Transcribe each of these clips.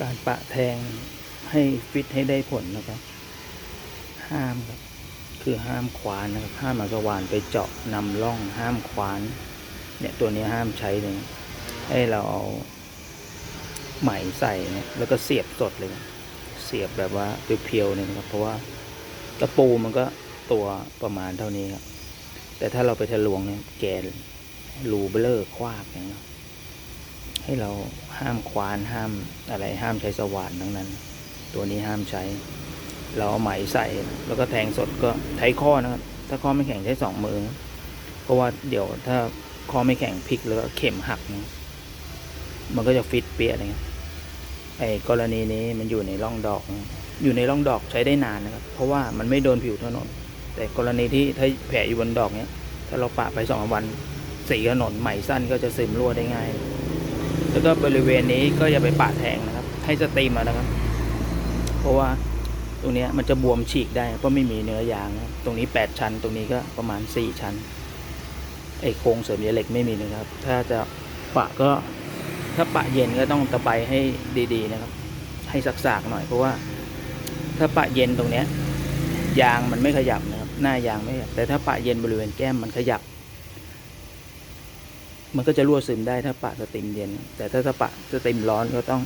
การปะแทงให้ฟิตให้ได้ผลนะครับ ห้ามครับคือห้ามควานนะครับ ห้ามเอาสว่านไปเจาะนำร่องห้ามควาน เนี่ยตัวนี้ห้ามใช้เลยให้เราเอาไหมใส่เนี่ยแล้วก็เสียบสดเลยเสียบแบบว่าเพียวๆเนี่ยนะครับ เพราะว่าตะปูมันก็ตัวประมาณเท่านี้ครับแต่ถ้าเราไปทะลวงเนี่ยแกนรูเบลอคว้ากอย่างเงี้ย ให้เราห้ามควานห้ามอะไรห้ามใช้สว่านทั้งนั้น ตัวนี้ห้ามใช้ เราเอาไหมใส่แล้วก็แทงสดก็ใช้ข้อนะครับ ถ้าข้อไม่แข็งใช้สองมือ เพราะว่าเดี๋ยวถ้าข้อไม่แข็งพลิกแล้วก็เข็มหักนะมันก็จะฟิตเปียอะไรเงี้ยไอ้กรณีนี้มันอยู่ในร่องดอก อยู่ในร่องดอกใช้ได้นานนะครับ เพราะว่ามันไม่โดนผิวถนน แต่กรณีที่ถ้าแผลอยู่บนดอกเนี้ย ถ้าเราปะไปสองวัน สีถนนใหม่สั้นก็จะซึมรั่วได้ง่าย แล้วก็บริเวณนี้ก็อย่าไปปะแทงนะครับ ให้สตรีมมานะครับ เพราะว่าตรงนี้มันจะบวมฉีกได้เพราะไม่มีเนื้อยางนะตรงนี้ 8 ชั้น ตรงนี้ก็ประมาณ 4 ชั้น ไอ้โครงเสริมเหล็กไม่มีนะครับ ถ้าจะปะก็ถ้าปะเย็นก็ต้องตะไบให้ดีๆนะครับ ให้สักๆหน่อยเพราะว่าถ้าปะเย็นตรงเนี้ยยางมันไม่ขยับนะครับ หน้ายางไม่ขยับแต่ถ้าปะเย็นบริเวณแก้มมันขยับ มันก็จะรั่วซึมได้ถ้าปะสติมเย็น แต่ถ้าถ้าปะสติมร้อนก็ต้อง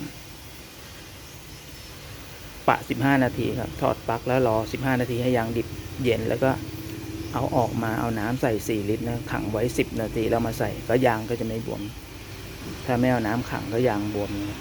ปะ15นาทีครับ ถอดปลั๊กแล้วรอ15นาทีให้ยางดิบเย็นแล้วก็เอาออกมาเอาน้ำใส่4ลิตรนะขังไว้10นาทีแล้วมาใส่ก็ยางก็จะไม่บวม ถ้าไม่เอาน้ำขังก็ยางบวมนะครับ